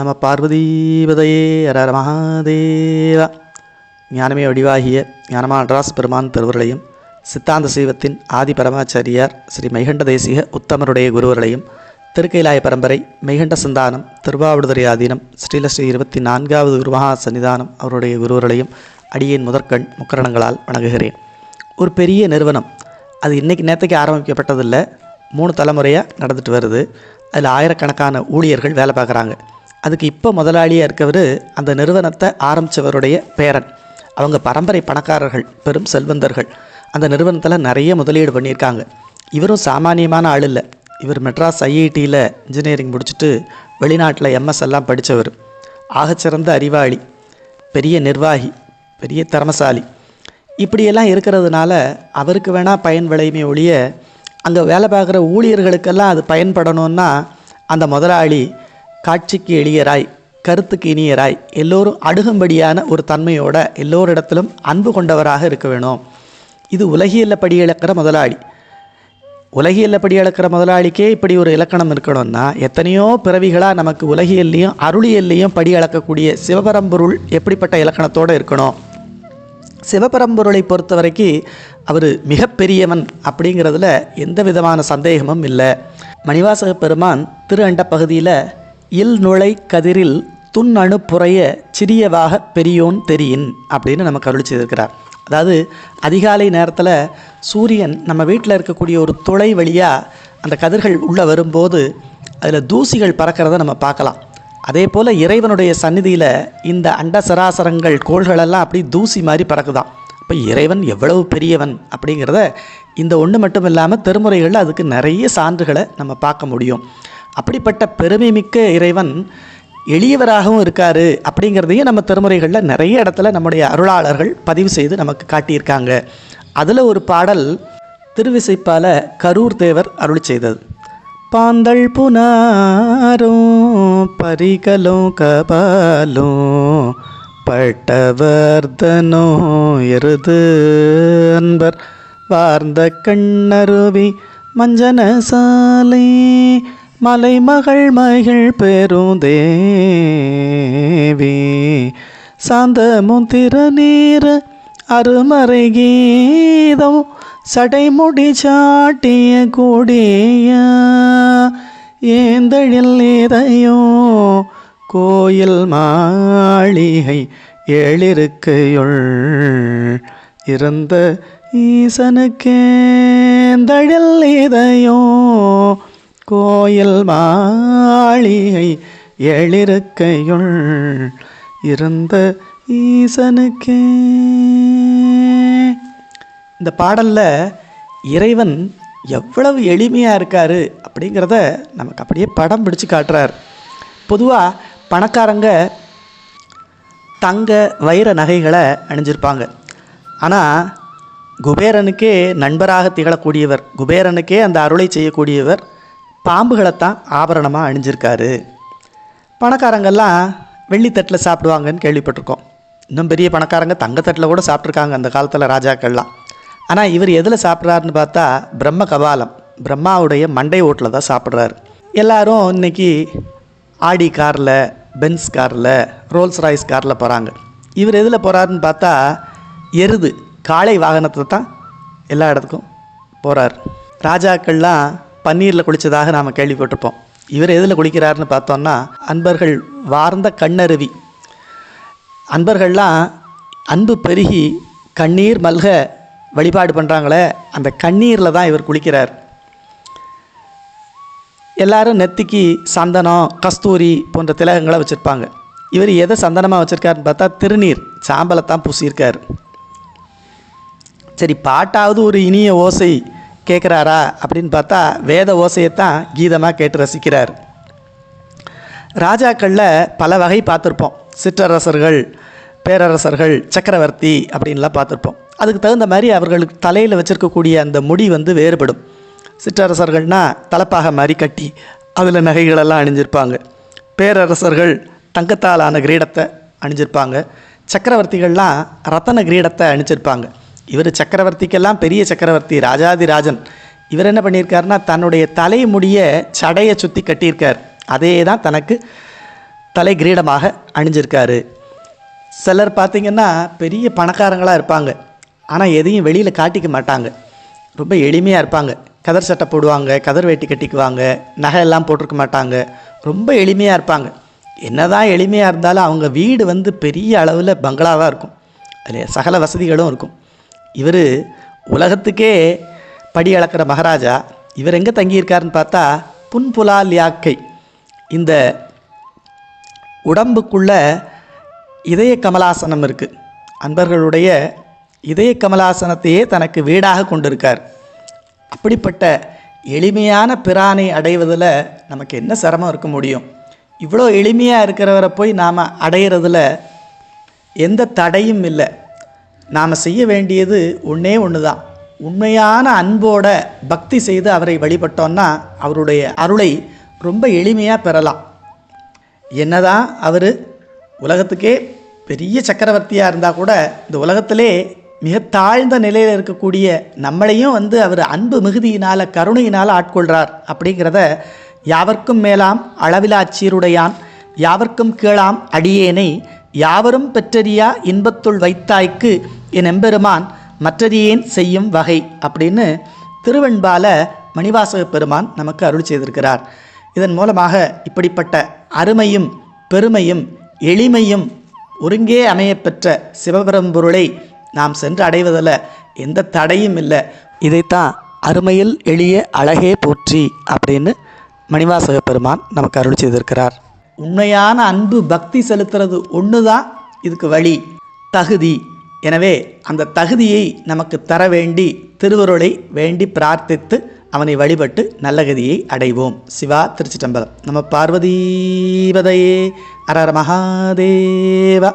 நம பார்வதீபதையே. அரர மகாதேவா. ஞானமே வடிவாகிய ஞானமா நடராச பெருமான் திருவர்களையும் சித்தாந்த சைவத்தின் ஆதி பரமாச்சாரியார் ஸ்ரீ மைகண்ட தேசிக உத்தமருடைய குருவர்களையும் திருக்கைலாய பரம்பரை மெய்கண்ட சந்தானம் திருவாவடுதுறை ஆதீனம் ஸ்ரீலஸ்ரீ இருபத்தி நான்காவது குருமகா சன்னிதானம் அவருடைய குருவர்களையும் அடியின் முதற்கண் முக்கரணங்களால் வணங்குகிறேன். ஒரு பெரிய நிறுவனம். அது இன்றைக்கி நேற்றுக்கு ஆரம்பிக்கப்பட்டதில்லை. மூணு தலைமுறையாக நடந்துட்டு வருது. அதில் ஆயிரக்கணக்கான ஊழியர்கள் வேலை பார்க்குறாங்க. அதுக்கு இப்போ முதலாளியாக இருக்கவர் அந்த நிறுவனத்தை ஆரம்பித்தவருடைய பேரன். அவங்க பரம்பரை பணக்காரர்கள் பெரும் செல்வந்தர்கள். அந்த நிறுவனத்தில் நிறைய முதலீடு பண்ணியிருக்காங்க. இவரும் சாமானியமான ஆள் இல்லை. இவர் மெட்ராஸ் ஐஐடியில் இன்ஜினியரிங் முடிச்சுட்டு வெளிநாட்டில் எம்எஸ் எல்லாம் படித்தவர் ஆகச்சிறந்த அறிவாளி பெரிய நிர்வாகி பெரிய திறமசாலி. இப்படியெல்லாம் இருக்கிறதுனால அவருக்கு வேணால் பயன் விளையுமே ஒழிய அங்கே வேலை பார்க்குற ஊழியர்களுக்கெல்லாம் அது பயன்படணும்னா அந்த முதலாளி காட்சிக்கு எளியராய் கருத்துக்கு இனியராய் எல்லோரும் அணுகும்படியான ஒரு தன்மையோட எல்லோரிடத்திலும் அன்பு கொண்டவராக இருக்க வேணும். இது உலகியல்ல படி இழக்கிற முதலாளி. உலகியல்ல படி இழக்கிற முதலாளிக்கே இப்படி ஒரு இலக்கணம் இருக்கணும்னா எத்தனையோ பிறவிகளாக நமக்கு உலகியல்லையும் அருளியல்லையும் படி அளக்கக்கூடிய சிவபரம்பொருள் எப்படிப்பட்ட இலக்கணத்தோடு இருக்கணும்? சிவபரம்பொருளை பொறுத்த வரைக்கும் அவர் மிகப்பெரியவன் அப்படிங்கிறதுல எந்த விதமான சந்தேகமும் இல்லை. மணிவாசக பெருமான் திரு அண்ட பகுதியில் இல் நுழை கதிரில் துண் அணு புறைய சிறியவாக பெரியோன் தெரியின் அப்படின்னு நமக்கு அருள் செய்திருக்கிறார். அதாவது அதிகாலை நேரத்தில் சூரியன் நம்ம வீட்டில் இருக்கக்கூடிய ஒரு துளை வழியாக அந்த கதிர்கள் உள்ளே வரும்போது அதில் தூசிகள் பறக்கிறத நம்ம பார்க்கலாம். அதே போல் இறைவனுடைய சந்நிதியில் இந்த அண்ட சராசரங்கள் கோள்களெல்லாம் அப்படி தூசி மாதிரி பறக்குதான். இப்போ இறைவன் எவ்வளவு பெரியவன் அப்படிங்கிறத இந்த ஒன்று மட்டும் இல்லாமல் திருமுறைகளில் அதுக்கு நிறைய சான்றுகளை நம்ம பார்க்க முடியும். அப்படிப்பட்ட பெருமை மிக்க இறைவன் எளியவராகவும் இருக்கார் அப்படிங்கிறதையும் நம்ம திருமுறைகளில் நிறைய இடத்துல நம்முடைய அருளாளர்கள் பதிவு செய்து நமக்கு காட்டியிருக்காங்க. அதில் ஒரு பாடல் திருவிசைப்பால கரூர் தேவர் அருள் செய்தது. பாந்தள் புனாரும் பரிகலும் கபாலும் பட்டவர்தனோ எருது அன்பர். வார்ந்த கண்ணருவி மஞ்சன சாலை மலைமகள் மகள் பெருந்தேவி சாந்தமும் திறநீர அருமறை கீதம் சடைமுடி சாட்டிய கொடிய ஏந்தழில் இதயோ கோயில் மாளிகை ஏழிருக்கையுள் இருந்த ஈசனுக்கேந்தழில் இதயோ கோயில் மாளிகை எழிருக்கையுள் இருந்த ஈசனுக்கே. இந்த பாடலில் இறைவன் எவ்வளவு எளிமையாக இருக்கார் அப்படிங்கிறத நமக்கு அப்படியே படம் பிடிச்சு காட்டுறார். பொதுவாக பணக்காரங்க தங்க வைர நகைகளை அணிஞ்சிருப்பாங்க. ஆனால் குபேரனுக்கே நண்பராக திகழக்கூடியவர் குபேரனுக்கே அந்த அருளை செய்யக்கூடியவர் பாம்புகளைத்தான் ஆபரணமாக அணிஞ்சிருக்காரு. பணக்காரங்கெல்லாம் வெள்ளித்தட்டில் சாப்பிடுவாங்கன்னு கேள்விப்பட்டிருக்கோம். இன்னும் பெரிய பணக்காரங்க தங்கத்தட்டில் கூட சாப்பிட்ருக்காங்க அந்த காலத்தில் ராஜாக்கள்லாம். ஆனால் இவர் எதில் சாப்பிட்றாருன்னு பார்த்தா பிரம்ம கபாலம் பிரம்மாவுடைய மண்டை ஓட்டில் தான் சாப்பிட்றாரு. எல்லாரும் இன்றைக்கி ஆடி காரில் பென்ஸ் காரில் ரோல்ஸ் ராய்ஸ் காரில் போகிறாங்க இவர் எதில் போகிறாருன்னு பார்த்தா எருது காளை வாகனத்தை தான் எல்லா இடத்துக்கும் போகிறார் ராஜாக்கள்லாம் பன்னீரில் குளித்ததாக நாம் கேள்விப்பட்டிருப்போம். இவர் எதில் குளிக்கிறாருன்னு பார்த்தோம்னா அன்பர்கள் வார்ந்த கண்ணருவி. அன்பர்கள்லாம் அன்பு பெருகி கண்ணீர் மல்க வழிபாடு பண்ணுறாங்களே அந்த கண்ணீரில் தான் இவர் குளிக்கிறார். எல்லாரும் நெத்திக்கு சந்தனம் கஸ்தூரி போன்ற திலகங்களை வச்சுருப்பாங்க. இவர் எதை சந்தனமாக வச்சுருக்காருன்னு பார்த்தா திருநீர் சாம்பலை தான் பூசியிருக்கார். சரி பாட்டாவது ஒரு இனிய ஓசை கேட்குறாரா அப்படின்னு பார்த்தா வேத ஓசையைத்தான் கீதமாக கேட்டு ரசிக்கிறார். ராஜாக்களில் பல வகை பார்த்துருப்போம். சிற்றரசர்கள் பேரரசர்கள் சக்கரவர்த்தி அப்படின்லாம் பார்த்துருப்போம். அதுக்கு தகுந்த மாதிரி அவர்களுக்கு தலையில் வச்சுருக்கக்கூடிய அந்த முடி வந்து வேறுபடும். சிற்றரசர்கள்னால் தலப்பாக மாதிரி கட்டி அதில் நகைகளெல்லாம் அணிஞ்சிருப்பாங்க. பேரரசர்கள் தங்கத்தால் ஆன கிரீடத்தை அணிஞ்சிருப்பாங்க. சக்கரவர்த்திகள்லாம் ரத்தன கிரீடத்தை அணிஞ்சிருப்பாங்க. இவர் சக்கரவர்த்திக்கெல்லாம் பெரிய சக்கரவர்த்தி ராஜாதிராஜன். இவர் என்ன பண்ணியிருக்காருன்னா தன்னுடைய தலைமுடியை சடையை சுற்றி கட்டியிருக்கார். அதே தான் தனக்கு தலை கிரீடமாக அணிஞ்சிருக்காரு. சிலர் பார்த்திங்கன்னா பெரிய பணக்காரங்களாக இருப்பாங்க. ஆனால் எதையும் வெளியில் காட்டிக்க மாட்டாங்க. ரொம்ப எளிமையாக இருப்பாங்க. கதர் சட்டை போடுவாங்க கதர் வேட்டி கட்டிக்குவாங்க நகை எல்லாம் போட்டிருக்க மாட்டாங்க. ரொம்ப எளிமையாக இருப்பாங்க. என்னதான் எளிமையாக இருந்தாலும் அவங்க வீடு வந்து பெரிய அளவில் பங்களாவாக இருக்கும். அதில் சகல வசதிகளும் இருக்கும். இவர் உலகத்துக்கே படி அளக்கிற மகாராஜா. இவர் எங்கே தங்கியிருக்காருன்னு பார்த்தா புன்புலால் யாக்கை இந்த உடம்புக்குள்ள இதய கமலாசனம் இருக்குது அன்பர்களுடைய இதய கமலாசனத்தையே தனக்கு வீடாக கொண்டிருக்கார். அப்படிப்பட்ட எளிமையான பிரானை அடைவதில் நமக்கு என்ன சிரமம் இருக்க முடியும்? இவ்வளோ எளிமையாக இருக்கிறவரை போய் நாம் அடையிறதுல எந்த தடையும் இல்லை. நாம் செய்ய வேண்டியது ஒன்றே ஒன்று தான் உண்மையான அன்போட பக்தி செய்து அவரை வழிபட்டோன்னா அவருடைய அருளை ரொம்ப எளிமையாக பெறலாம். என்னதான் அவர் உலகத்துக்கே பெரிய சக்கரவர்த்தியாக இருந்தால் கூட இந்த உலகத்திலே மிக தாழ்ந்த நிலையில் இருக்கக்கூடிய நம்மளையும் வந்து அவர் அன்பு மிகுதியினால் கருணையினால் ஆட்கொள்கிறார் அப்படிங்கிறத யாவர்க்கும் மேலாம் அளவிலா சீருடையான் யாவர்க்கும் கீழாம் அடியேனை யாவரும் பெற்றறியா இன்பத்துள் வைத்தாய்க்கு என் எம்பெருமான் மற்றறியேன் செய்யும் வகை அப்படின்னு திருவெண்பால மணிவாசக பெருமான் நமக்கு அருள் செய்திருக்கிறார். இதன் மூலமாக இப்படிப்பட்ட அருமையும் பெருமையும் எளிமையும் ஒருங்கே அமையப்பெற்ற சிவபெரும்பொருளை நாம் சென்று அடைவதில் எந்த தடையும் இல்லை. இதைத்தான் அருமையில் எளிய அழகே போற்றி அப்படின்னு மணிவாசக பெருமான் நமக்கு அருள் செய்திருக்கிறார். உண்மையான அன்பு பக்தி செலுத்துறது ஒன்று தான் இதுக்கு வழி. தகுதி. எனவே அந்த தகுதியை நமக்கு தர வேண்டி திருவருளை வேண்டி பிரார்த்தித்து அவனை வழிபட்டு நல்ல கதியை அடைவோம். சிவா திருச்சிட்டம்பலம் நம்ம பார்வதீபதையே. அரர் மகாதேவா.